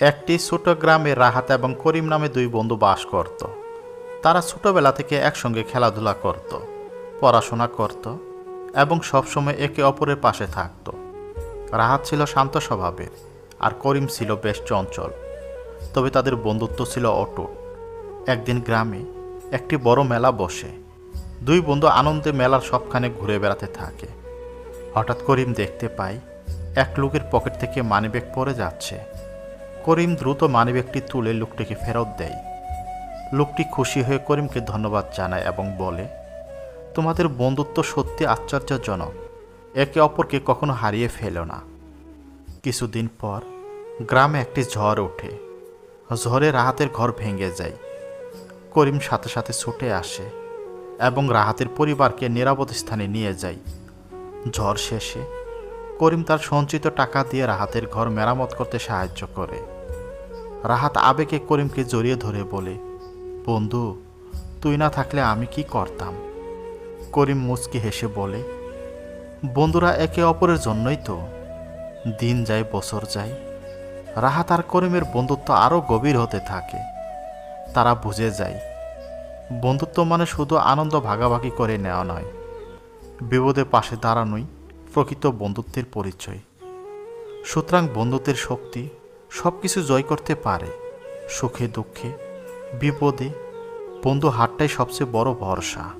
একটি ছোট গ্রামে রাহাত এবং করিম নামে দুই বন্ধু বাস করত। তারা ছোটবেলা থেকে একসঙ্গে খেলাধুলা করত, পড়াশোনা করত এবং সবসময় একে অপরের পাশে থাকত। রাহাত ছিল শান্ত স্বভাবের আর করিম ছিল বেশ চঞ্চল। তবে তাদের বন্ধুত্ব ছিল অটুট। একদিন গ্রামে একটি বড় মেলা বসে। দুই বন্ধু আনন্দে মেলার সবখানে ঘুরে বেড়াতে থাকে। হঠাৎ করিম দেখতে পাই এক লোকের পকেট থেকে মানিব্যাগ পড়ে যাচ্ছে। করিম দ্রুত মানিব্যাগটি তুলে লোকটিকে ফেরত দেয়। লোকটি খুশি হয়ে করিমকে ধন্যবাদ জানায় এবং বলে, তোমাদের বন্ধুত্ব সত্যি আশ্চর্যজনক। একে অপরকে কখনো হারিয়ে ফেলো না। কিছুদিন পর গ্রামে একটি ঝড় ওঠে। ঝড়ে রাহাতের ঘর ভেঙে যায়। করিম সাথে সাথে ছুটে আসে এবং রাহাতের পরিবারকে নিরাপদ স্থানে নিয়ে যায়। ঝড় শেষে করিম তার সঞ্চিত টাকা দিয়ে রাহাতের ঘর মেরামত করতে সাহায্য করে। রাহাত আবেগে করিমকে জড়িয়ে ধরে বলে, বন্ধু, তুই না থাকলে আমি কি করতাম? করিম মুচকি হেসে বলে, বন্ধুরা একে অপরের জন্যই তো। দিন যায়, বছর যায়। রাহাত আর করিমের বন্ধুত্ব আরও গভীর হতে থাকে। তারা বুঝে যায়, বন্ধুত্ব মানে শুধু আনন্দ ভাগাভাগি করে নেওয়া নয়। বিপদে পাশে দাঁড়ানোই প্রকৃত বন্ধুত্বের পরিচয়। সুতরাং বন্ধুত্বের শক্তি সব কিছু জয় করতে পারে। সুখে, দুঃখে, বিপদে বন্ধু হাটটাই সবচেয়ে বড় ভরসা।